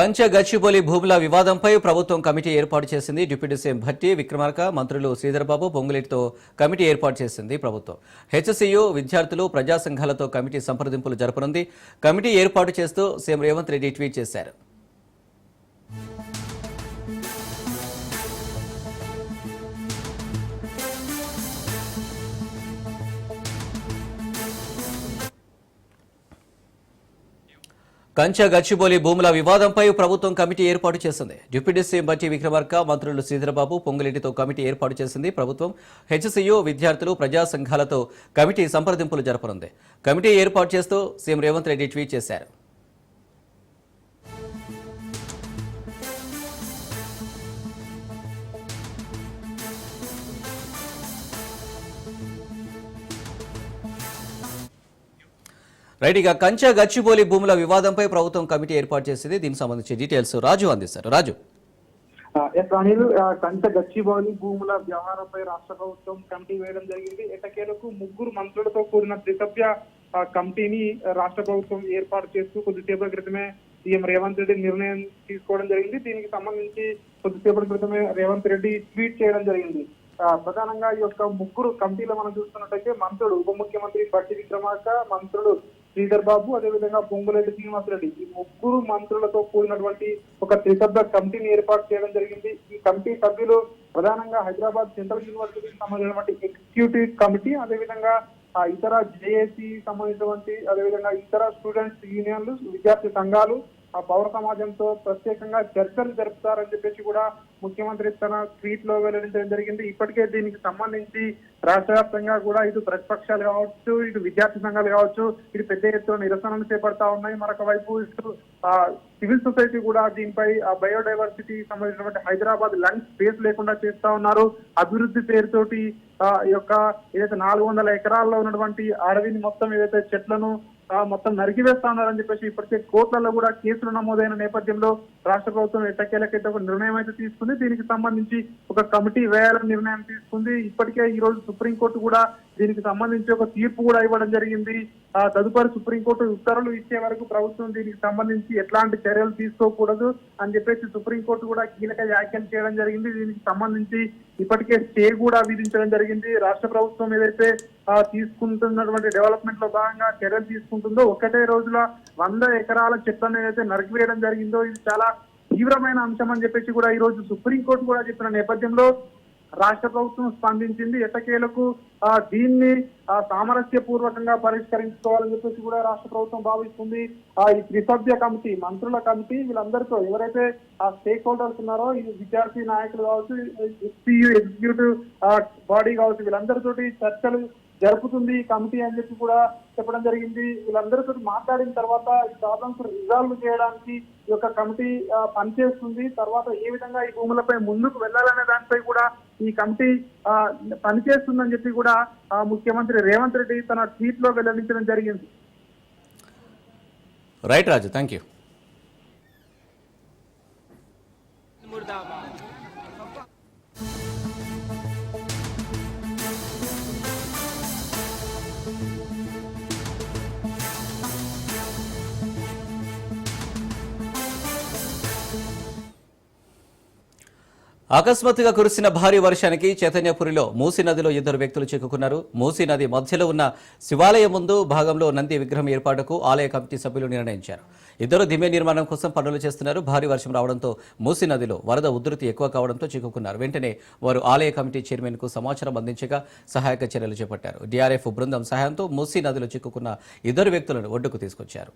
కంచె గచ్చిబౌలి భూముల వివాదంపై ప్రభుత్వం కమిటీ ఏర్పాటు చేసింది. డిప్యూటీ సీఎం భట్టి విక్రమార్క మంత్రులు శ్రీధర్బాబు పొంగులేటితో కమిటీ ఏర్పాటు చేసింది ప్రభుత్వం. హెచ్సియు విద్యార్థులు ప్రజా సంఘాలతో కమిటీ సంప్రదింపులు జరపనుంది. కమిటీ ఏర్పాటు చేస్తూ సీఎం రేవంత్ రెడ్డి ట్వీట్ చేశారు. కంచ గచ్చిబౌలి భూముల వివాదంపై ప్రభుత్వం కమిటీ ఏర్పాటు చేసింది. డిప్యూటీ సీఎం బట్టి విక్రమార్క మంత్రులు శ్రీధరబాబు పొంగులేటితో కమిటీ ఏర్పాటు చేసింది. ప్రభుత్వం హెచ్సియు విద్యార్థులు ప్రజా సంఘాలతో కమిటీ సంప్రదింపులు జరపనుంది. కమిటీ ఏర్పాటు చేస్తూ సీఎం రేవంత్ రెడ్డి ట్వీట్ చేశారు. రైట్ ఇక కంచె గచ్చిబౌలి భూముల వివాదంపై ప్రభుత్వం కమిటీ ఏర్పాటు చేసింది. దీనికి సంబంధించి డీటెయిల్స్ రాజు అందిస్తారు. రాజు. ఎస్ అనిల్ కంచ గచ్చిబౌలి భూముల వ్యవహారంపై రాష్ట్ర ప్రభుత్వం కమిటీ వేయడం జరిగింది. ఎటకేలకు ముగ్గురు మంత్రులతో కూడిన త్రిసభ్య కమిటీని రాష్ట్ర ప్రభుత్వం ఏర్పాటు చేస్తూ కొద్దిసేపటి క్రితమే సీఎం రేవంత్ రెడ్డి నిర్ణయం తీసుకోవడం జరిగింది. దీనికి సంబంధించి కొద్దిసేపటి క్రితమే రేవంత్ రెడ్డి ట్వీట్ చేయడం జరిగింది. ప్రధానంగా ఈ యొక్క ముగ్గురు కమిటీలో మనం చూస్తున్నట్టయితే మంత్రులు ఉప ముఖ్యమంత్రి బట్టి విక్రమార్క మంత్రులు శ్రీధర్ బాబు అదేవిధంగా పొంగులేటి శ్రీనివాసరెడ్డి. ఈ ముగ్గురు మంత్రులతో కూడినటువంటి ఒక త్రిసభ్య కమిటీని ఏర్పాటు చేయడం జరిగింది. ఈ కమిటీ సభ్యులు ప్రధానంగా హైదరాబాద్ సెంట్రల్ యూనివర్సిటీకి సంబంధించినటువంటి ఎగ్జిక్యూటివ్ కమిటీ అదేవిధంగా ఇతర జేఏసీ సంబంధించినటువంటి అదేవిధంగా ఇతర స్టూడెంట్స్ యూనియన్లు విద్యార్థి సంఘాలు ఆ పౌర సమాజంతో ప్రత్యేకంగా చర్చలు జరుపుతారని చెప్పేసి కూడా ముఖ్యమంత్రి తన ట్వీట్లో వెల్లడించడం జరిగింది. ఇప్పటికే దీనికి సంబంధించి రాష్ట్ర వ్యాప్తంగా కూడా ఇటు ప్రతిపక్షాలు కావచ్చు ఇటు విద్యార్థి సంఘాలు కావచ్చు ఇటు పెద్ద ఎత్తున నిరసనలు చేపడతా ఉన్నాయి. మరొక వైపు ఇటు సివిల్ సొసైటీ కూడా దీనిపై ఆ బయోడైవర్సిటీ సంబంధించినటువంటి హైదరాబాద్ లంగ్ స్పేస్ లేకుండా చేస్తా ఉన్నారు. అభివృద్ధి పేరుతోటి ఆ ఈ యొక్క ఏదైతే నాలుగు వందల ఎకరాల్లో ఉన్నటువంటి అడవిని మొత్తం ఏదైతే చెట్లను మొత్తం నరికివేస్తా చెప్పేసి ఇప్పటికే కోర్టులలో కూడా కేసులు నమోదైన నేపథ్యంలో రాష్ట్ర ప్రభుత్వం ఎట్టకేలకైతే ఒక నిర్ణయం అయితే తీసుకుంది. దీనికి సంబంధించి ఒక కమిటీ వేయాలని నిర్ణయం తీసుకుంది. ఇప్పటికే ఈ రోజు సుప్రీంకోర్టు కూడా దీనికి సంబంధించి ఒక తీర్పు కూడా ఇవ్వడం జరిగింది. ఆ తదుపరి సుప్రీంకోర్టు ఉత్తర్వులు ఇచ్చే వరకు ప్రభుత్వం దీనికి సంబంధించి ఎట్లాంటి చర్యలు తీసుకోకూడదు అని చెప్పేసి సుప్రీంకోర్టు కూడా కీలక వ్యాఖ్యలు చేయడం జరిగింది. దీనికి సంబంధించి ఇప్పటికే స్టే కూడా విధించడం జరిగింది. రాష్ట్ర ప్రభుత్వం ఏదైతే తీసుకుంటున్నటువంటి డెవలప్మెంట్లో భాగంగా చర్యలు తీసుకుంటుందో ఒకటే రోజుల వంద ఎకరాల చెట్లను ఏదైతే నరికివేయడం జరిగిందో. ఇది చాలా తీవ్రమైన అంశం అని చెప్పేసి కూడా ఈ రోజు సుప్రీంకోర్టు కూడా చెప్పిన నేపథ్యంలో రాష్ట్ర ప్రభుత్వం స్పందించింది. ఎట్టకేలకు దీన్ని సామరస్యపూర్వకంగా సామరస్య పూర్వకంగా పరిష్కరించుకోవాలని చెప్పేసి కూడా రాష్ట్ర ప్రభుత్వం భావిస్తుంది. ఆ ఈ త్రిసభ్య కమిటీ మంత్రుల కమిటీ వీళ్ళందరితో ఎవరైతే ఆ స్టేక్ హోల్డర్స్ ఉన్నారో ఈ విద్యార్థి నాయకులు కావచ్చు ఎస్పీయూ ఎగ్జిక్యూటివ్ బాడీ కావచ్చు వీళ్ళందరితోటి చర్చలు జరుపుతుంది ఈ కమిటీ అని చెప్పి కూడా చెప్పడం జరిగింది. వీళ్ళందరితో మాట్లాడిన తర్వాత ఈ ప్రాబ్లమ్స్ రిజాల్వ్ చేయడానికి ఈ యొక్క కమిటీ పనిచేస్తుంది. తర్వాత ఏ విధంగా ఈ భూములపై ముందుకు వెళ్ళాలనే దానిపై కూడా ఈ కమిటీ పనిచేస్తుందని చెప్పి కూడా ముఖ్యమంత్రి రేవంత్ రెడ్డి తన ట్వీట్లో వెల్లడించడం జరిగింది. రైట్ రాజు థ్యాంక్ యూ అకస్మాత్తుగా కురిసిన భారీ వర్షానికి చైతన్యపురిలో మూసీ నదిలో ఇద్దరు వ్యక్తులు చిక్కుకున్నారు. మూసీ నది మధ్యలో ఉన్న శివాలయం ముందు భాగంలో నంది విగ్రహం ఏర్పాటుకు ఆలయ కమిటీ సభ్యులు నిర్ణయించారు. ఇద్దరు దిమ్య నిర్మాణం కోసం పనులు చేస్తున్నారు. భారీ వర్షం రావడంతో మూసీ నదిలో వరద ఉధృతి ఎక్కువ కావడంతో చిక్కుకున్నారు. వెంటనే వారు ఆలయ కమిటీ చైర్మన్కు సమాచారం అందించగా సహాయక చర్యలు చేపట్టారు. డిఆర్ఎఫ్ బృందం సహాయంతో మూసీ నదిలో చిక్కుకున్న ఇద్దరు వ్యక్తులను ఒడ్డుకు తీసుకొచ్చారు.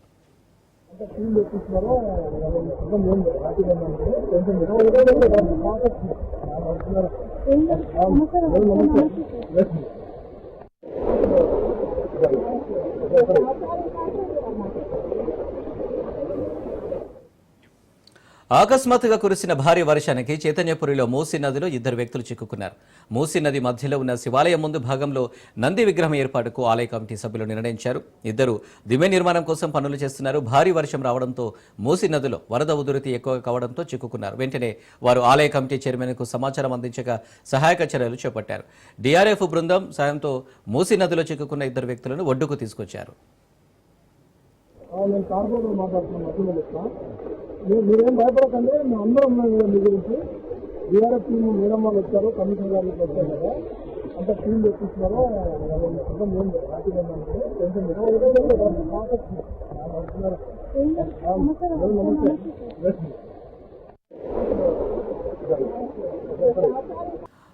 టీం తెప్పించినారో సగం ఏం హ్యాపీగా ఉందంటే కొంచెం నమస్కారం నమస్కారం అకస్మాత్తుగా కురిసిన భారీ వర్షానికి చైతన్యపురిలో మూసీ నదిలో ఇద్దరు వ్యక్తులు చిక్కుకున్నారు. మూసీ నది మధ్యలో ఉన్న శివాలయం ముందు భాగంలో నంది విగ్రహం ఏర్పాటుకు ఆలయ కమిటీ సభ్యులు నిర్ణయించారు. ఇద్దరు దివ్య నిర్మాణం కోసం పనులు చేస్తున్నారు. భారీ వర్షం రావడంతో మూసీ నదిలో వరద ఉధృతి ఎక్కువ కావడంతో చిక్కుకున్నారు. వెంటనే వారు ఆలయ కమిటీ చైర్మన్కు సమాచారం అందించగా సహాయక చర్యలు చేపట్టారు. డిఆర్ఎఫ్ బృందం సాయంతో మూసీ నదిలో చిక్కుకున్న ఇద్దరు వ్యక్తులను ఒడ్డుకు తీసుకొచ్చారు. నేను కార్పొరేటర్ మాట్లాడుతున్నాను మీరు- మీరేం భయపడకండి మేము అందరం ఉన్నాం కదా మీ గురించి. బీఆర్ఎస్ టీం మేడం వాళ్ళు వచ్చారు కమిషనర్ గారు వచ్చారు కదా. అంత టీం తెప్పించినారు హ్యాపీగా ఉన్నాము టెన్షన్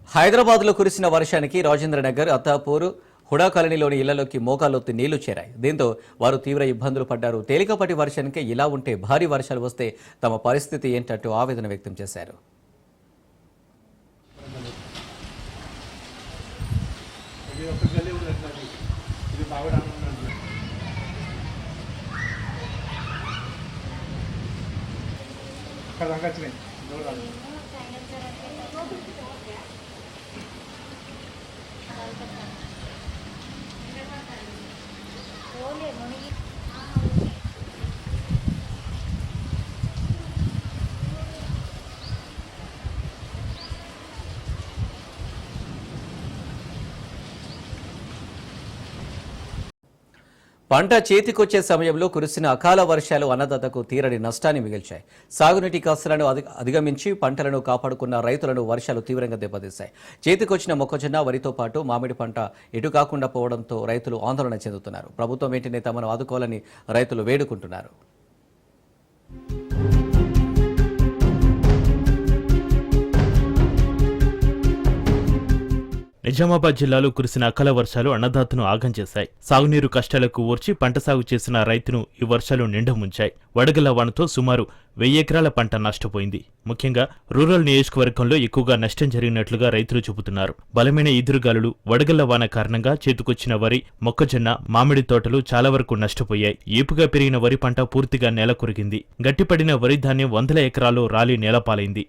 హైదరాబాద్లో కురిసిన వర్షానికి రాజేంద్రనగర్ అత్తాపూర్ హుడా కాలనీలోని ఇళ్ళలోకి మోకాలొత్తి నీళ్ళు చేరాయి. దీంతో వారు తీవ్ర ఇబ్బందులు పడ్డారు. తేలికపాటి వర్షానికే ఇలా ఉంటే భారీ వర్షాలు వస్తే తమ పరిస్థితి ఏంటంటూ ఆవేదన వ్యక్తం చేశారు. అక్కడ దాకా వచ్చినాయి ఎవరు రాలేదు. పంట చేతికొచ్చే సమయంలో కురిసిన అకాల వర్షాలు అన్నదాతకు తీరని నష్టాన్ని మిగిల్చాయి. సాగునీటి కష్టాలను అధిగమించి పంటలను కాపాడుకున్న రైతులను వర్షాలు తీవ్రంగా దెబ్బతీశాయి. చేతికొచ్చిన మొక్కజొన్న వరితో పాటు మామిడి పంట ఎటు కాకుండా పోవడంతో రైతులు ఆందోళన చెందుతున్నారు. ప్రభుత్వం వెంటనే తమను ఆదుకోవాలని రైతులు వేడుకుంటున్నారు. నిజామాబాద్ జిల్లాలో కురిసిన అకాల వర్షాలు అన్నదాతను ఆగం చేశాయి. సాగునీరు కష్టాలకు ఓర్చి పంట సాగు చేసిన రైతును ఈ వర్షాలు నిండముంచాయి వడగల వానతో సుమారు వెయ్యి ఎకరాల పంట నష్టపోయింది. ముఖ్యంగా రూరల్ నియోజకవర్గంలో ఎక్కువగా నష్టం జరిగినట్లుగా రైతులు చెబుతున్నారు. బలమైన ఈదురుగాలులు వడగళ్ళ వాన కారణంగా చేతికొచ్చిన వరి మొక్కజొన్న మామిడి తోటలు చాలా వరకు నష్టపోయాయి. ఏపుగా పెరిగిన వరి పంట పూర్తిగా నేల కొరిగింది గట్టిపడిన వరి ధాన్యం వందల ఎకరాల్లో రాలి నేలపాలైంది.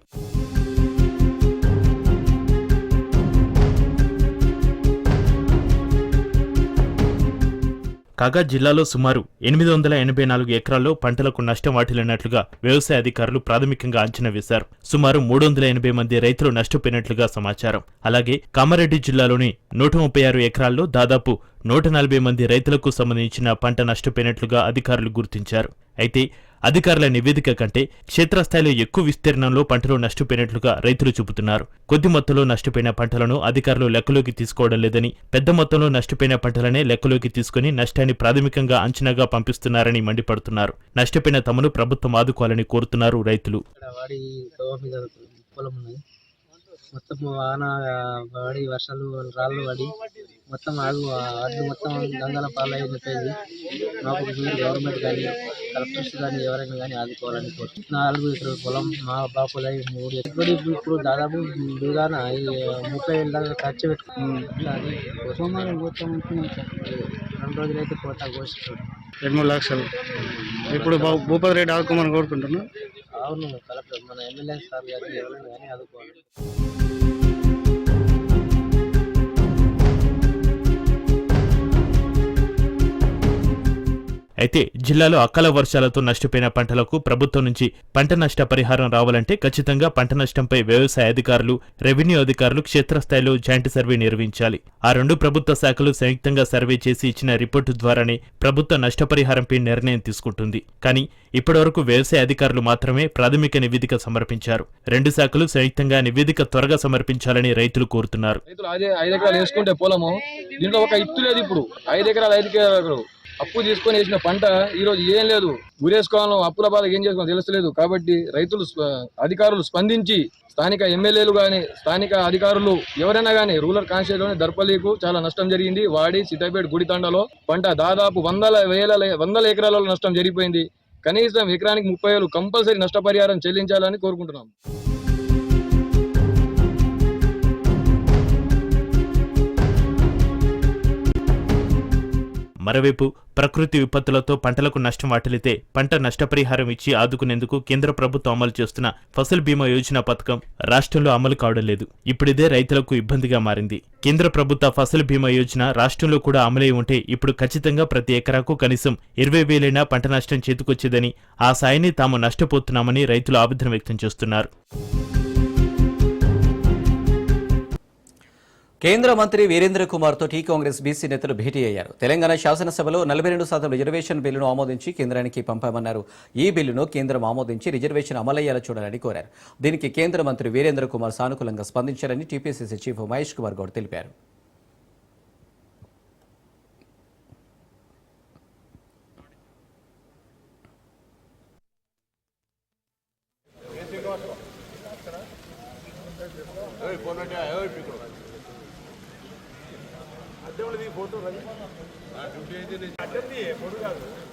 కాగా జిల్లాలో సుమారు ఎనిమిది వందల ఎనభై నాలుగు ఎకరాల్లో పంటలకు నష్టం వాటిల్లినట్లుగా వ్యవసాయ అధికారులు ప్రాథమికంగా అంచనా వేశారు. సుమారు మూడు వందల ఎనభై మంది రైతులు నష్టపోయినట్లుగా సమాచారం. అలాగే కామారెడ్డి జిల్లాలోని నూట ముప్పై ఆరు ఎకరాల్లో దాదాపు నూట నలభై మంది రైతులకు సంబంధించిన పంట నష్టపోయినట్లుగా అధికారులు గుర్తించారు. అయితే అధికారుల నివేదిక కంటే క్షేత్రస్థాయిలో ఎక్కువ విస్తీర్ణంలో పంటలు నష్టపోయినట్లుగా రైతులు చెబుతున్నారు కొద్ది మొత్తంలో నష్టపోయిన పంటలను అధికారులు లెక్కలోకి తీసుకోవడం లేదని పెద్ద మొత్తంలో నష్టపోయిన పంటలనే లెక్కలోకి తీసుకుని నష్టాన్ని ప్రాథమికంగా అంచనాగా పంపిస్తున్నారని మండిపడుతున్నారు. నష్టపోయిన తమను ప్రభుత్వం ఆదుకోవాలని కోరుతున్నారు రైతులు. మొత్తం వాన వాడి వర్షాలు రాళ్ళు పడి మొత్తం ఆగు అడ్డు మొత్తం గంగల పాలు అయిపోయింది మాకు గవర్నమెంట్ కానీ కలెక్టర్స్ కానీ ఎవరైనా కానీ ఆదుకోవాలని కోరుతున్నాను నాలుగు ఎకరాల పొలం మా బాపులు మూడు ఎకరాలు. ఇప్పుడు దాదాపు ఈ ముప్పై వేల దాకా ఖర్చు అని సోమవారం పోతా రెండు రోజులైతే పోతా కోసి రెండు మూడు లక్షలు. ఇప్పుడు భూపతి రెడ్డి ఆదుకోమని కోరుకుంటున్నా. అవును కలెక్టర్. మన ఎమ్మెల్యే సార్ గారిని ఎవరైనా కానీ ఆదుకోవాలి అయితే జిల్లాలో అకాల వర్షాలతో నష్టపోయిన పంటలకు ప్రభుత్వం నుంచి పంట నష్ట పరిహారం రావాలంటే ఖచ్చితంగా పంట నష్టంపై వ్యవసాయ అధికారులు రెవెన్యూ అధికారులు క్షేత్రస్థాయిలో జాయింట్ సర్వే నిర్వహించాలి. ఆ రెండు ప్రభుత్వ శాఖలు సంయుక్తంగా సర్వే చేసి ఇచ్చిన రిపోర్టు ద్వారానే ప్రభుత్వ నష్టపరిహారంపై నిర్ణయం తీసుకుంటుంది. కానీ ఇప్పటివరకు వ్యవసాయ అధికారులు మాత్రమే ప్రాథమిక నివేదిక సమర్పించారు. రెండు శాఖలు సంయుక్తంగా నివేదిక త్వరగా సమర్పించాలని రైతులు కోరుతున్నారు. రైతులు ఐదు ఎకరాలు వేసుకుంటే పొలము. దీంట్లో ఒక ఇత్తు లేదు ఇప్పుడు. ఐదు ఎకరాలు ఐదు ఎకరాలు అప్పు తీసుకొని వేసిన పంట ఈ రోజు ఏం లేదు. ఊరేసుకోవాలో అప్పుల బాధ ఏం చేసుకోవాలో తెలుస్తలేదు. కాబట్టి రైతులు అధికారులు స్పందించి స్థానిక ఎమ్మెల్యేలు కానీ స్థానిక అధికారులు ఎవరైనా కానీ రూరల్ కాన్స్టిట్యూన్సీలోని దర్పలీకు చాలా నష్టం జరిగింది. వాడి సిద్దిపేట గుడితండలో పంట దాదాపు వందల వేల వందల ఎకరాలలో నష్టం జరిగిపోయింది. కనీసం ఎకరానికి ముప్పై వేలు కంపల్సరీ నష్టపరిహారం చెల్లించాలని కోరుకుంటున్నాం. మరోవైపు ప్రకృతి విపత్తులతో పంటలకు నష్టం వాటిల్లితే పంట నష్టపరిహారం ఇచ్చి ఆదుకునేందుకు కేంద్ర ప్రభుత్వం అమలు చేస్తున్న ఫసల్ బీమా యోజన పథకం రాష్ట్రంలో అమలు కావడం లేదు. ఇప్పుడిదే రైతులకు ఇబ్బందిగా మారింది. కేంద్ర ప్రభుత్వ ఫసల్ బీమా యోజన రాష్ట్రంలో కూడా అమలై ఉంటే ఇప్పుడు ఖచ్చితంగా ప్రతి ఎకరాకు కనీసం ఇరవై వేలైనా పంట నష్టం చేతికొచ్చేదని ఆ సాయాన్ని తాము నష్టపోతున్నామని రైతులు ఆవేదన వ్యక్తం చేస్తున్నారు. కేంద్ర మంత్రి వీరేంద్ర కుమార్తో టీ కాంగ్రెస్ బీసీ నేతలు భేటీ అయ్యారు. తెలంగాణ శాసనసభలో నలభై రెండు శాతం రిజర్వేషన్ బిల్లును ఆమోదించి కేంద్రానికి పంపామన్నారు. ఈ బిల్లును కేంద్రం ఆమోదించి రిజర్వేషన్ అమలయ్యేలా చూడాలని కోరారు. దీనికి కేంద్ర మంత్రి వీరేంద్ర కుమార్ సానుకూలంగా స్పందించారని టీపీసీసీ చీఫ్ మహేష్ కుమార్ గౌడ్ తెలిపారు.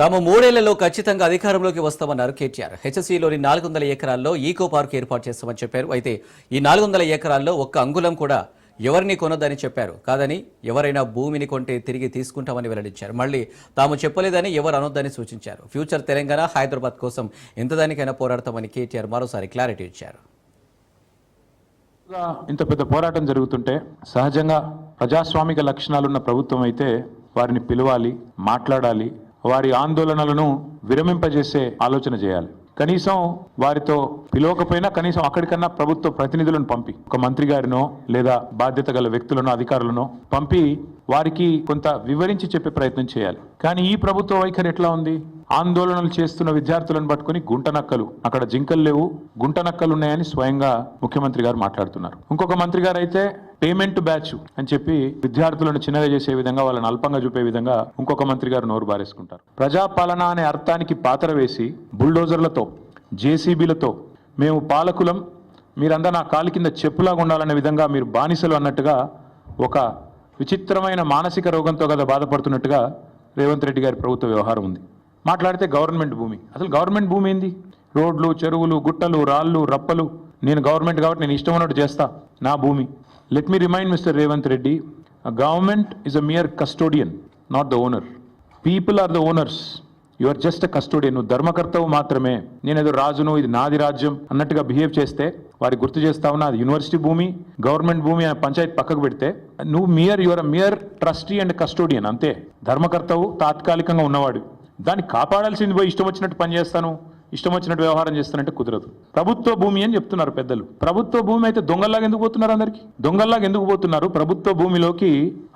తాము మూడేళ్ళలో ఖచ్చితంగా అధికారంలోకి వస్తామన్నారు కేటీఆర్. హెచ్ఎస్సీలోని నాలుగు వందల ఎకరాల్లో ఈకో పార్క్ ఏర్పాటు చేస్తామని చెప్పారు. అయితే ఈ నాలుగు వందల ఎకరాల్లో ఒక్క అంగుళం కూడా ఎవరిని కొనొద్దని చెప్పారు. కాదని ఎవరైనా భూమిని కొంటే తిరిగి తీసుకుంటామని వెల్లడించారు. మళ్ళీ తాము చెప్పలేదని ఎవరు అనొద్దని సూచించారు. ఫ్యూచర్ తెలంగాణ హైదరాబాద్ కోసం ఎంతదానికైనా పోరాడతామని కేటీఆర్ మరోసారి క్లారిటీ ఇచ్చారు. ఇంత పెద్ద పోరాటం జరుగుతుంటే సహజంగా ప్రజాస్వామిక లక్షణాలున్న ప్రభుత్వం అయితే వారిని పిలవాలి మాట్లాడాలి వారి ఆందోళనలను విరమింపజేసే ఆలోచన చేయాలి. కనీసం వారితో పిలవకపోయినా కనీసం అక్కడికన్నా ప్రభుత్వ ప్రతినిధులను పంపి. ఒక మంత్రి గారినో లేదా బాధ్యత గల వ్యక్తులను అధికారులను పంపి వారికి కొంత వివరించి చెప్పే ప్రయత్నం చేయాలి. కానీ ఈ ప్రభుత్వ వైఖరి ఎట్లా ఉంది? ఆందోళనలు చేస్తున్న విద్యార్థులను పట్టుకుని గుంటనక్కలు అక్కడ జింకలు లేవు గుంటనక్కలు ఉన్నాయని స్వయంగా ముఖ్యమంత్రి గారు మాట్లాడుతున్నారు. ఇంకొక మంత్రి గారు అయితే పేమెంట్ బ్యాచ్ అని చెప్పి విద్యార్థులను చిన్నగా చేసే విధంగా వాళ్ళని అల్పంగా చూపే విధంగా ఇంకొక మంత్రి గారు నోరు బారేసుకుంటారు. ప్రజాపాలన అనే అర్థానికి పాత్ర వేసి బుల్డోజర్లతో జేసీబీలతో మేము పాలకులం మీరంతా నా కాలి కింద చెప్పులాగా ఉండాలనే విధంగా మీరు బానిసలు అన్నట్టుగా ఒక విచిత్రమైన మానసిక రోగంతో కదా బాధపడుతున్నట్టుగా రేవంత్ రెడ్డి గారి ప్రభుత్వ వ్యవహారం ఉంది. మాట్లాడితే గవర్నమెంట్ భూమి. అసలు గవర్నమెంట్ భూమి ఏంది? రోడ్లు చెరువులు గుట్టలు రాళ్ళు రప్పలు. నేను గవర్నమెంట్ కాబట్టి నేను ఇష్టం ఉన్నట్టు చేస్తా నా భూమి. Let me remind Mr Revanth Reddy government is a mere custodian not the owner people are the owners you are just custodian నువ్వు ధర్మకర్తవు మాత్రమే. నేనేదో రాజును ఇది నాది రాజ్యం అన్నట్టుగా బిహేవ్ చేస్తే వారి గుర్తు చేస్తా ఉన్నా అది యూనివర్సిటీ భూమి గవర్నమెంట్ భూమి అనే పంచాయత్ పక్కకు పెడితే నువ్వు mere your mere trustee and custodian అంతే. ధర్మకర్తవు తాత్కాలికంగా ఉన్నవాడు. దాన్ని కాపాడాల్సింది పోయి ఇష్టం వచ్చినట్టు పని చేస్తాను. ఇష్టం వచ్చినట్టు వ్యవహారం చేస్తానంటే కుదరదు. ప్రభుత్వ భూమి అని చెప్తున్నారు పెద్దలు. ప్రభుత్వ భూమి అయితే దొంగల్లాగా ఎందుకు పోతున్నారు అందరికి? దొంగల్లాగా ఎందుకు పోతున్నారు? ప్రభుత్వ భూమిలోకి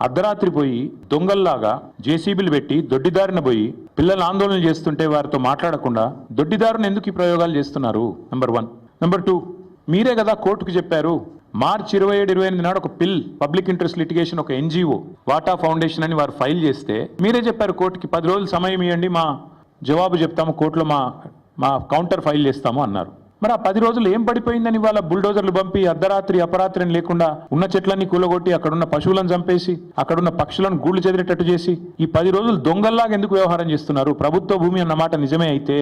అర్ధరాత్రి పోయి దొంగల్లాగా జేసీబీలు పెట్టి దొడ్డిదారిన పోయి పిల్లలు ఆందోళన చేస్తుంటే వారితో మాట్లాడకుండా దొడ్డిదారుని ఎందుకు ఈ ప్రయోగాలు చేస్తున్నారు? నెంబర్ వన్ నెంబర్ టూ మీరే కదా కోర్టుకు చెప్పారు మార్చి ఇరవై ఏడు ఇరవై ఎనిమిది నాడు ఒక పిల్ పబ్లిక్ ఇంట్రెస్ట్ లిటిగేషన్ ఒక ఎన్జిఓ వాటా ఫౌండేషన్ అని వారు ఫైల్ చేస్తే మీరే చెప్పారు కోర్టుకి పది రోజులు సమయం ఇవ్వండి మా జవాబు చెప్తాము కోర్టులో మా మా కౌంటర్ ఫైల్ చేస్తాము అన్నారు. మరి ఆ పది రోజులు ఏం పడిపోయిందని వాళ్ళ బుల్డోజర్లు పంపి అర్ధరాత్రి అపరాత్రిని లేకుండా ఉన్న చెట్లన్నీ కూలగొట్టి అక్కడున్న పశువులను చంపేసి అక్కడున్న పక్షులను గూళ్ళు చెదిరేటట్టు చేసి ఈ పది రోజులు దొంగల్లాగా ఎందుకు వ్యవహారం చేస్తున్నారు? ప్రభుత్వ భూమి అన్న మాట నిజమే అయితే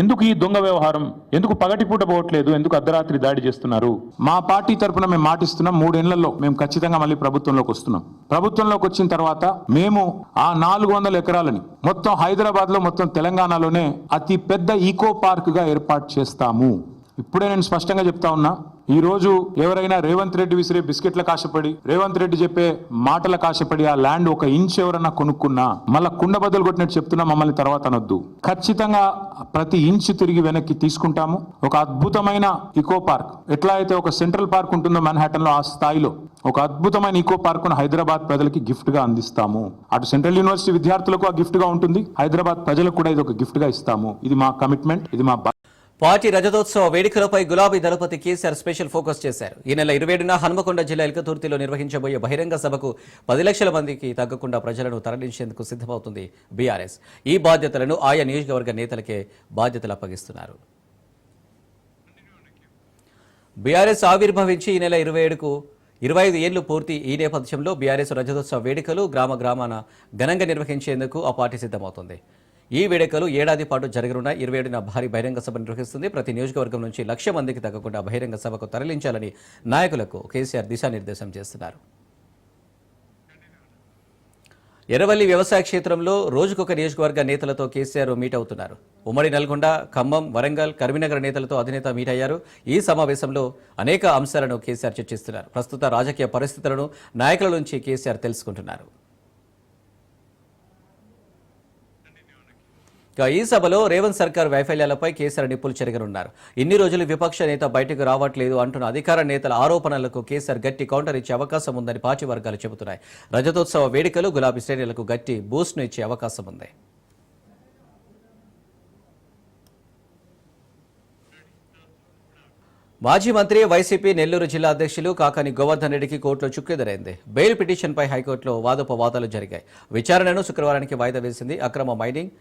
ఎందుకు ఈ దొంగ వ్యవహారం? ఎందుకు పగటిపూట పోవట్లేదు? ఎందుకు అర్ధరాత్రి దాడి చేస్తున్నారు? మా పార్టీ తరపున మేము మాటిస్తున్నాం మూడేళ్ళలో మేము ఖచ్చితంగా మళ్ళీ ప్రభుత్వంలోకి వస్తున్నాం. ప్రభుత్వంలోకి వచ్చిన తర్వాత మేము ఆ నాలుగు వందల ఎకరాలని మొత్తం హైదరాబాద్లో మొత్తం తెలంగాణలోనే అతి పెద్ద ఈకో పార్క్గా ఏర్పాటు చేస్తాము. ఇప్పుడే నేను స్పష్టంగా చెప్తా ఉన్నా ఈ రోజు ఎవరైనా రేవంత్ రెడ్డి విసిరే బిస్కెట్ల కాశపడి రేవంత్ రెడ్డి చెప్పే మాటల కాశపడి ఆ ల్యాండ్ ఒక ఇంచ్ ఎవరన్నా కొనుక్కున్నా మళ్ళా కుండ బదులు కొట్టినట్టు చెప్తున్నా మమ్మల్ని తర్వాత అనొద్దు. ఖచ్చితంగా ప్రతి ఇంచ్ తిరిగి వెనక్కి తీసుకుంటాము. ఒక అద్భుతమైన ఇకో పార్క్ ఎట్లా అయితే ఒక సెంట్రల్ పార్క్ ఉంటుందో మన్హాటన్లో ఆ స్థాయిలో ఒక అద్భుతమైన ఈకో పార్క్ను హైదరాబాద్ ప్రజలకి గిఫ్ట్గా అందిస్తాము. అటు సెంట్రల్ యూనివర్సిటీ విద్యార్థులకు ఆ గిఫ్ట్గా ఉంటుంది. హైదరాబాద్ ప్రజలకు కూడా ఇది ఒక గిఫ్ట్గా ఇస్తాము. ఇది మా కమిట్మెంట్ ఇది మా పార్టీ రజతోత్సవ వేడుకలపై గులాబీ దళపతి కేసీఆర్ స్పెషల్ ఫోకస్ చేశారు. ఈ నెల ఇరవై ఏడున హనుమకొండ జిల్లా ఎల్కతుర్తిలో నిర్వహించబోయే బహిరంగ సభకు పది లక్షల మందికి తగ్గకుండా ప్రజలను తరలించేందుకు సిద్ధమవుతుంది బీఆర్ఎస్. ఈ బాధ్యతలను ఆయా నియోజకవర్గ నేతలకే బాధ్యతలు అప్పగిస్తున్నారు. బీఆర్ఎస్ ఆవిర్భవించి ఈ నెల ఇరవై ఏడుకు ఇరవై ఐదు ఏళ్ళు పూర్తి ఈ నేపథ్యంలో బీఆర్ఎస్ రజతోత్సవ వేడుకలు గ్రామ గ్రామాన ఘనంగా నిర్వహించేందుకు ఆ పార్టీ సిద్ధమవుతుంది. ఈ వేడుకలు ఏడాది పాటు జరగనున్న ఇరవై ఏడున భారీ బహిరంగ సభ నిర్వహిస్తుంది. ప్రతి నియోజకవర్గం నుంచి లక్ష మందికి తగ్గకుండా బహిరంగ సభకు తరలించాలని నాయకులకు కేసీఆర్ దిశానిర్దేశం చేస్తున్నారు. ఎర్రవల్లి వ్యవసాయ క్షేత్రంలో రోజుకొక నియోజకవర్గ నేతలతో కేసీఆర్ మీట్ అవుతున్నారు. ఉమ్మడి నల్గొండ ఖమ్మం వరంగల్ కరీంనగర్ నేతలతో అధినేత మీట్ అయ్యారు. ఈ సమావేశంలో అనేక అంశాలను కేసీఆర్ చర్చిస్తున్నారు. ప్రస్తుత రాజకీయ పరిస్థితులను నాయకుల నుంచి కేసీఆర్ తెలుసుకుంటున్నారు. ఇక ఈ సభలో రేవంత్ సర్కార్ వైఫల్యాలపై కేసీఆర్ నిప్పులు చెరగనున్నారు. ఇన్ని రోజులు విపక్ష నేత బయటకు రావట్లేదు అంటున్న అధికార నేతల ఆరోపణలకు కేసీఆర్ గట్టి కౌంటర్ ఇచ్చే అవకాశం ఉందని పార్టీ వర్గాలు చెబుతున్నాయి. రజతోత్సవ వేడుకలు గులాబీ శ్రేణులకు గట్టి బూస్ట్ను ఇచ్చే అవకాశం ఉంది. మాజీ మంత్రి వైసీపీ నెల్లూరు జిల్లా అధ్యక్షులు కాకాని గోవర్ధన్ రెడ్డికి కోర్టులో చుక్కెదురైంది. బెయిల్ పిటిషన్పై హైకోర్టులో వాదోపవాదాలు జరిగాయి. విచారణను శుక్రవారానికి వాయిదా వేసింది అక్రమ మైనింగ్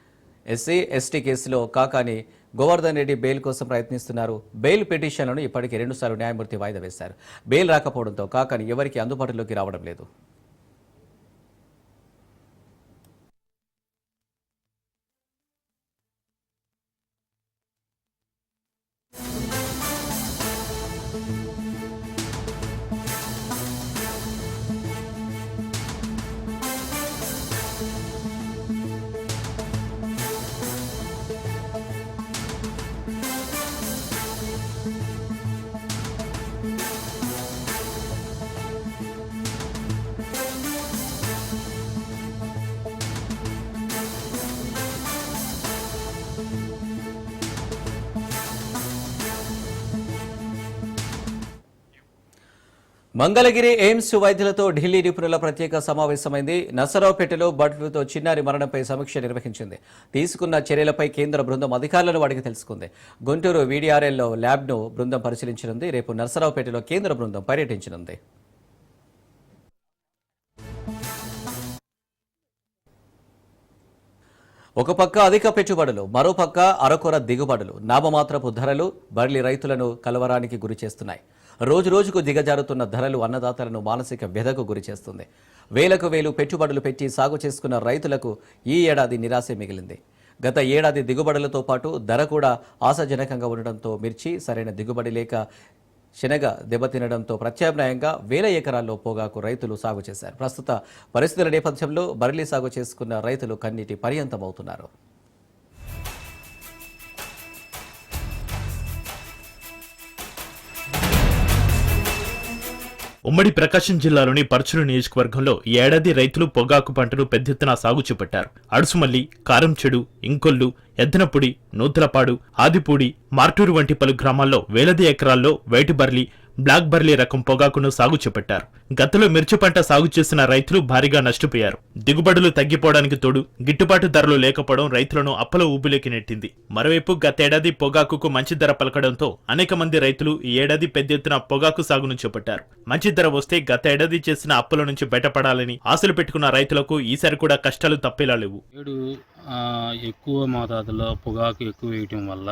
ఎస్సీ ఎస్టీ కేసులో కాకాని గోవర్ధన్ రెడ్డి బెయిల్ కోసం ప్రయత్నిస్తున్నారు. బెయిల్ పిటిషన్లను ఇప్పటికే రెండుసార్లు న్యాయమూర్తి వాయిదా వేశారు. బెయిల్ రాకపోవడంతో కాకాని ఎవరికీ అందుబాటులోకి రావడం లేదు. మంగళగిరి ఎయిమ్స్ వైద్యులతో ఢిల్లీ నిపుణుల ప్రత్యేక సమావేశమైంది. నసరావుపేటలో బర్డ్ చిన్నారి మరణంపై సమీక్ష నిర్వహించింది. తీసుకున్న చర్యలపై కేంద్ర బృందం అధికారులను అడిగి తెలుసుకుంది. గుంటూరు వీడీఆర్ఎల్లో ల్యాబ్ను బృందం పరిశీలించనుంది. రేపు నర్సరావుపేటలో కేంద్ర బృందం పర్యటించనుంది. ఒక పక్క అధిక పెట్టుబడులు మరోపక్క అరకొర దిగుబడులు నామమాత్రపు ధరలు బర్లీ రైతులను కలవరానికి గురి చేస్తున్నాయి. రోజు రోజుకు దిగజారుతున్న ధరలు అన్నదాతలను మానసిక వ్యధకు గురి చేస్తుంది. వేలకు వేలు పెట్టుబడులు పెట్టి సాగు చేసుకున్న రైతులకు ఈ ఏడాది నిరాశ మిగిలింది. గత ఏడాది దిగుబడులతో పాటు ధర కూడా ఆశాజనకంగా ఉండడంతో మిర్చి సరైన దిగుబడి లేక శనగ దెబ్బతినడంతో ప్రత్యామ్నాయంగా వేల ఎకరాల్లో పొగాకు రైతులు సాగు చేశారు. ప్రస్తుత పరిస్థితుల నేపథ్యంలో బర్లీ సాగు చేసుకున్న రైతులు కన్నీటి పర్యంతమవుతున్నారు. ఉమ్మడి ప్రకాశం జిల్లాలోని పరచురు నియోజకవర్గంలో ఈ ఏడాది రైతులు పొగాకు పంటను పెద్దెత్తున సాగు చేపట్టారు. అడుసుమల్లి కారంచెడు ఇంకొల్లు ఎద్దనపూడి నూతలపాడు ఆదిపూడి మార్టూరు వంటి పలు గ్రామాల్లో వేలది ఎకరాల్లో వేటిబర్లి బ్లాక్ బర్లీ రకం పొగాకును సాగు చేపట్టారు. గతంలో మిర్చి పంట సాగు చేసిన రైతులు భారీగా నష్టపోయారు. దిగుబడులు తగ్గిపోవడానికి తోడు గిట్టుబాటు ధరలు లేకపోవడం రైతులను అప్పలో ఊబిలోకి నెట్టింది. మరోవైపు గతేడాది పొగాకుకు మంచి ధర పలకడంతో అనేక మంది రైతులు ఈ ఏడాది పెద్ద ఎత్తున పొగాకు సాగును చేపట్టారు. మంచి ధర వస్తే గత ఏడాది చేసిన అప్పుల నుంచి బయటపడాలని ఆశలు పెట్టుకున్న రైతులకు ఈసారి కూడా కష్టాలు తప్పేలా లేవు. ఎక్కువ మోతాదులో పొగాకు ఎక్కువ వేయటం వల్ల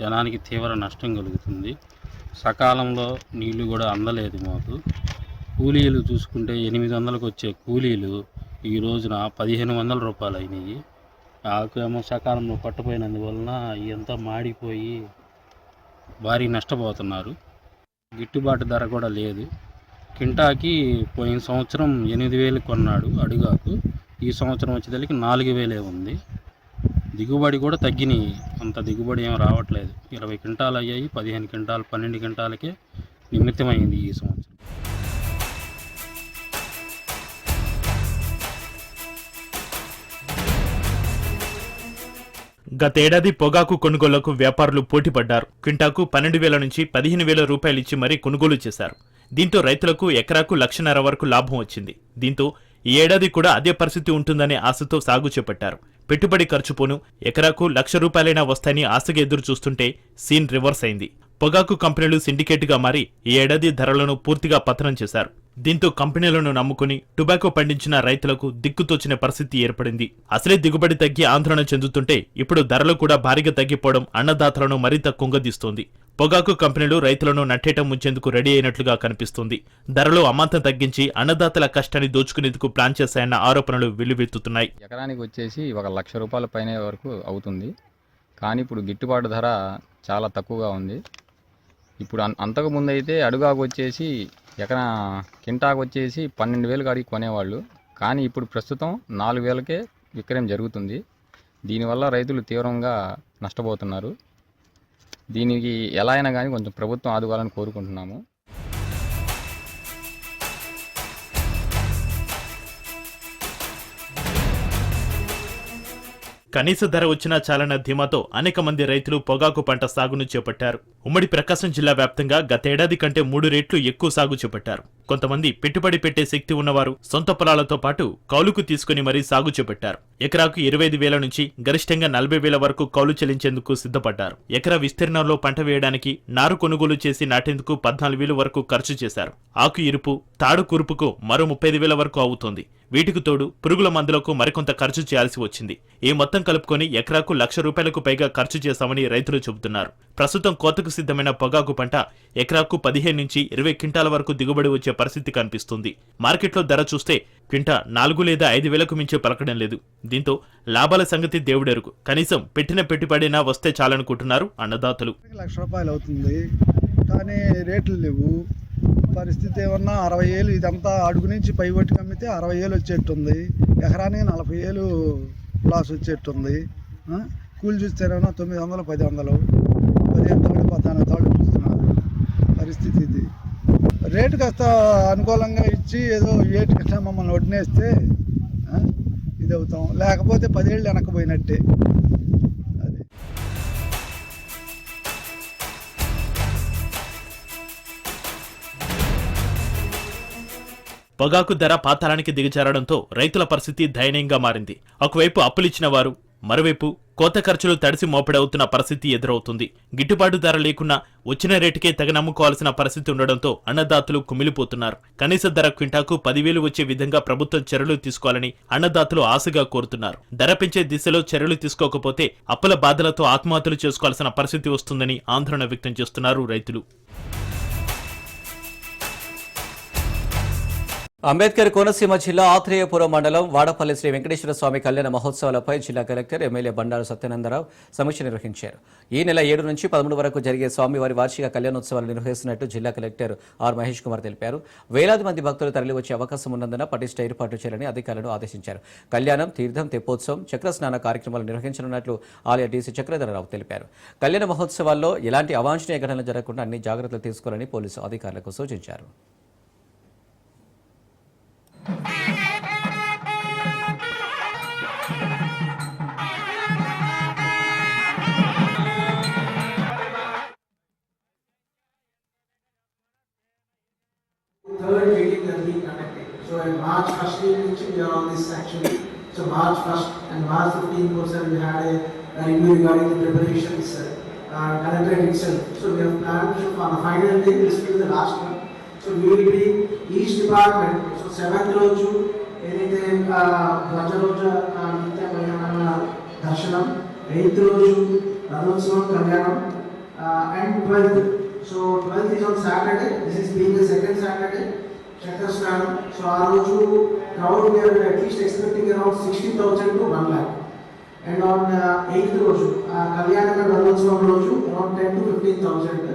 జనానికి తీవ్ర నష్టం కలుగుతుంది. సకాలంలో నీళ్ళు కూడా అందలేదు మాకు. కూలీలు చూసుకుంటే ఎనిమిది వందలకు వచ్చే కూలీలు ఈ రోజున పదిహేను వందల రూపాయలు అయినాయి. ఆకేమో సకాలంలో పట్టపోయినందువలన ఇదంతా మాడిపోయి భారీ నష్టపోతున్నారు. గిట్టుబాటు ధర కూడా లేదు. కింటాకి పోయిన సంవత్సరం ఎనిమిది వేలు కొన్నాడు అడుగాకు. ఈ సంవత్సరం వచ్చేదానికి నాలుగు వేలే ఉంది. దిగుబడి కూడా తగ్గినాయి. అంత దిగుబడి ఏం రావట్లేదు. ఇరవై క్వింటాలు అయ్యాయి పదిహేను క్వింటాలు పన్నెండు క్వింటాలకే నిమిత్తమైంది ఈ సంవత్సరం. గతేడాది పొగాకు కొనుగోళ్ళకు వ్యాపారులు పోటీపడ్డారు. క్వింటాకు పన్నెండు వేల నుంచి పదిహేను వేల రూపాయలు ఇచ్చి మరీ కొనుగోలు చేశారు. దీంతో రైతులకు ఎకరాకు లక్షన్నర వరకు లాభం వచ్చింది. దీంతో ఈ ఏడాది కూడా అదే పరిస్థితి ఉంటుందనే ఆశతో సాగు చేపట్టారు. పెట్టుబడి ఖర్చు పోను ఎకరాకు లక్ష రూపాయలైనా వస్తాయని ఆశగా ఎదురు చూస్తుంటే సీన్ రివర్స్ అయింది. పొగాకు కంపెనీలు సిండికేట్గా మారి ఈ ఏడాది ధరలను పూర్తిగా పతనం చేశారు. దీంతో కంపెనీలను నమ్ముకుని టుబాకో పండించిన రైతులకు దిక్కుతోచిన పరిస్థితి ఏర్పడింది. అసలే దిగుబడి తగ్గి ఆందోళన చెందుతుంటే ఇప్పుడు ధరలు కూడా భారీగా తగ్గిపోవడం అన్నదాతలను మరింత కుంగదీస్తోంది. పొగాకు కంపెనీలు రైతులను నట్టేట ముంచేందుకు రెడీ అయినట్లుగా కనిపిస్తుంది. ధరలు అమాంతం తగ్గించి అన్నదాతల కష్టాన్ని దోచుకునేందుకు ప్లాన్ చేశాయన్న ఆరోపణలు వెల్లువెత్తుతున్నాయి. ఎకరానికి వచ్చేసి ఒక లక్ష రూపాయల పైన వరకు అవుతుంది. కానీ ఇప్పుడు గిట్టుబాటు ధర చాలా తక్కువగా ఉంది. ఇప్పుడు అన్- అంతకు ముందు అయితే అడుగాకు వచ్చేసి ఎకరా కింటాకు వచ్చేసి పన్నెండు వేలు కాడికి కొనేవాళ్ళు. కానీ ఇప్పుడు ప్రస్తుతం నాలుగు వేలకే విక్రయం జరుగుతుంది. దీనివల్ల రైతులు తీవ్రంగా నష్టపోతున్నారు. దీనికి ఎలా అయినా కానీ కొంచెం ప్రభుత్వం ఆదుకోవాలని కోరుకుంటున్నాము. కనీస ధర వచ్చినా చాలన్న ధీమాతో అనేక మంది రైతులు పొగాకు పంట సాగును చేపట్టారు. ఉమ్మడి ప్రకాశం జిల్లా వ్యాప్తంగా గతేడాది కంటే మూడు రేట్లు ఎక్కువ సాగు చేపట్టారు. కొంతమంది పెట్టుబడి పెట్టే శక్తి ఉన్నవారు సొంత పొలాలతో పాటు కౌలుకు తీసుకుని మరీ సాగు చేపట్టారు. ఎకరాకు ఇరవై ఐదు వేల నుంచి గరిష్టంగా నలభై వేల వరకు కౌలు చెల్లించేందుకు సిద్ధపడ్డారు. ఎకరా విస్తీర్ణంలో పంట వేయడానికి నారు కొనుగోలు చేసి నాటేందుకు పద్నాలుగు వేలు వరకు ఖర్చు చేశారు. ఆకు ఇరుపు తాడు కురుపుకు మరో ముప్పై వేల వరకు అవుతోంది. వీటికి తోడు పురుగుల మందులకు మరికొంత ఖర్చు చేయాల్సి వచ్చింది. ఈ మొత్తం కలుపుకొని ఎకరాకు లక్ష రూపాయలకు పైగా ఖర్చు చేశామని రైతులు చెబుతున్నారు. ప్రస్తుతం కోతకు సిద్ధమైన పొగాకు పంట ఎకరాకు పదిహేను నుంచి ఇరవై క్వింటాల వరకు దిగుబడి వచ్చే పరిస్థితి కనిపిస్తుంది. మార్కెట్లో ధర చూస్తే క్వింటా నాలుగు లేదా ఐదు వేలకు మించి పలకడం లేదు. దీంతో లాభాల సంగతి దేవుడెరుగు. కనీసం పెట్టిన పెట్టుబడినా వస్తే చాలనుకుంటున్నారు అన్నదాతలు. లక్ష రూపాయలు అవుతుంది. కానీ రేట్లు లేవు. పరిస్థితి ఏమన్నా అరవై ఏళ్ళు ఇదంతా అడుగు నుంచి పై ఒట్టుకు అమ్మితే అరవై ఏళ్ళు వచ్చేట్టుంది. ఎకరానికి నలభై ఏళ్ళు లాస్ వచ్చేట్టుంది. కూలి చూస్తేనేమో తొమ్మిది వందలు పది వందలు పదిహేను తాడు పద్నాలుగు తాడు చూస్తున్నారు పరిస్థితి ఇది. రేటు కాస్త అనుకూలంగా ఇచ్చి ఏదో ఏటి కష్టం మమ్మల్ని వడ్డినేస్తే ఇది అవుతాం లేకపోతే పదేళ్ళు వెనకపోయినట్టే పొగాకు ధర పాతాళానికి దిగజారడంతో రైతుల పరిస్థితి దయనీయంగా మారింది. ఒకవైపు అప్పులిచ్చిన వారు మరోవైపు కోత ఖర్చులు తడిసి మోపెడవుతున్న పరిస్థితి ఎదురవుతుంది. గిట్టుబాటు ధర లేకున్నా వచ్చిన రేటుకే తగనమ్ముకోవాల్సిన పరిస్థితి ఉండడంతో అన్నదాతలు కుమిలిపోతున్నారు. కనీస ధర క్వింటాకు పదివేలు వచ్చే విధంగా ప్రభుత్వం చర్యలు తీసుకోవాలని అన్నదాతలు ఆశగా కోరుతున్నారు. ధర పెంచే దిశలో చర్యలు తీసుకోకపోతే అప్పుల బాధలతో ఆత్మహత్యలు చేసుకోవాల్సిన పరిస్థితి వస్తుందని ఆందోళన వ్యక్తం చేస్తున్నారు రైతులు. అంబేద్కర్ కోనసీమ జిల్లా ఆత్రేయపురం మండలం వాడపల్లి శ్రీ వెంకటేశ్వర స్వామి కళ్యాణ మహోత్సవాలపై జిల్లా కలెక్టర్ ఎమ్మెల్యే బండారు సత్యానందరావు సమీక్ష నిర్వహించారు. ఈ నెల ఏడు నుంచి పదమూడు వరకు జరిగే స్వామివారి వార్షిక కళ్యాణోత్సవాలు నిర్వహిస్తున్నట్టు జిల్లా కలెక్టర్ ఆర్ మహేష్ కుమార్ తెలిపారు. వేలాది మంది భక్తులు తరలివచ్చే అవకాశం ఉన్నందున పటిష్ట ఏర్పాటు చేయాలని అధికారులను ఆదేశించారు. కళ్యాణం తీర్థం తెప్పోత్సవం చక్రస్నాన కార్యక్రమాలు నిర్వహించనున్నట్లు ఆలయ డీసీ చక్రధరరావు తెలిపారు. కళ్యాణ మహోత్సవాల్లో ఎలాంటి అవాంఛనీయ ఘటనలు జరగకుండా అన్ని జాగ్రత్తలు తీసుకోవాలని పోలీసు అధికారులకు సూచించారు. Third meeting that we conducted. So in March first week, which we are on this actually. So March first and March fifteenth also we had a, review regarding the preparations, uh, collectorate itself. So we have planned for the final day, this will be the last one. So we will be each department, seventh రోజు ఏదైతే ఆ, ధ్వజ రోజు నిత్య కళ్యాణ దర్శనం eighth రోజు రథోత్సవం కళ్యాణం and twelfth so twelfth is on Saturday this is being the second Saturday చక్రస్నానం so ఆ రోజు crowd we are at least expecting around sixty thousand to one lakh and on eighth రోజు ఆ కళ్యాణ రథోత్సవం రోజు around ten to fifteen thousand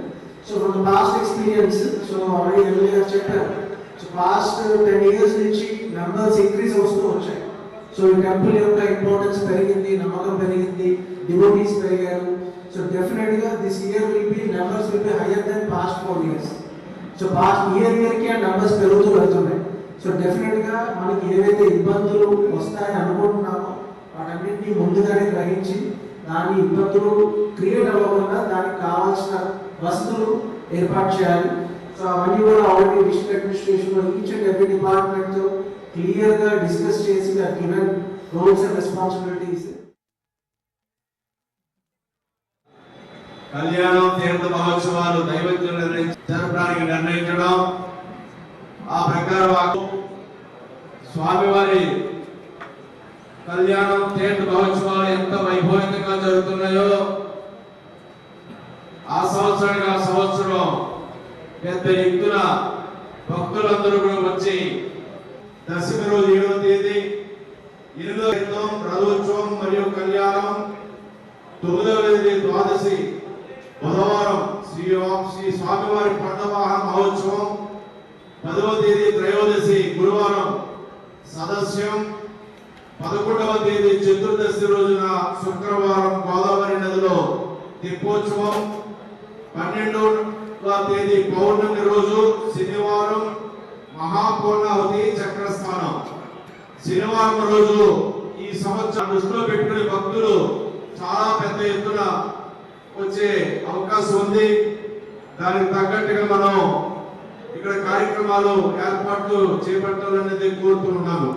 so from the past experience so already ఎర్లీగా చెప్పారు. So past ten years నుంచి numbers increase వస్తూ వచ్చాయి. సో ఈ టెంపుల్ యొక్క ఇంపార్టెన్స్ పెరిగింది నమ్మకం పెరిగింది డివోటీస్ పెరిగారు. సో డెఫినెట్గా this year will be numbers will be higher than past four years so past year ఇయర్కి ఆ నెంబర్స్ పెరుగుతూ వెళ్తున్నాయి. సో డెఫినెట్గా మనకి ఏవైతే ఇబ్బందులు వస్తాయని అనుకుంటున్నామో వాటన్నింటినీ ముందుగానే గ్రహించి దాని ఇబ్బందులు క్రియేట్ అవ్వకుండా దానికి కావాల్సిన వసతులు ఏర్పాటు చేయాలి. సో అవన్నీ కూడా already district administration each and every department క్లియర్గా డిస్కస్ చేసి గివెన్ రోల్స్ అండ్ రెస్పాన్సిబిలిటీస్ కళ్యాణం తీర్థ మహోత్సవాలు దైవజ్ఞులు నిర్ణయించి జరపడానికి నిర్ణయించడం. ఆ ప్రకారం స్వామివారి కళ్యాణం తీర్థ మహోత్సవాలు ఎంత వైభవంతంగా జరుగుతున్నాయో ఆ సంవత్సరానికి ఆ సంవత్సరం పెద్ద ఎత్తున భక్తులందరూ కూడా వచ్చి దశమి రోజు ఏడవ తేదీ ఎనిమిదవ యుద్ధం రథోత్సవం మరియు కళ్యాణం తొమ్మిదవ తేదీ ద్వాదశి బుధవారం శ్రీ శ్రీ స్వామివారి పండవాహ మహోత్సవం పదవ తేదీ త్రయోదశి గురువారం సదస్యం పదకొండవ తేదీ చతుర్దశి రోజున శుక్రవారం గోదావరి నదిలో తెప్పోత్సవం పన్నెండు తేదీ పౌర్ణమి రోజు శనివారం మహాపూర్ణావతి చక్రస్థానం శనివారం రోజు ఈ సంవత్సరం దృష్టిలో పెట్టుకునే భక్తులు చాలా పెద్ద ఎత్తున వచ్చే అవకాశం ఉంది. దానికి తగ్గట్టుగా మనం ఇక్కడ కార్యక్రమాలు ఏర్పాట్లు చేపట్టాలనేది కోరుతూ ఉన్నాము.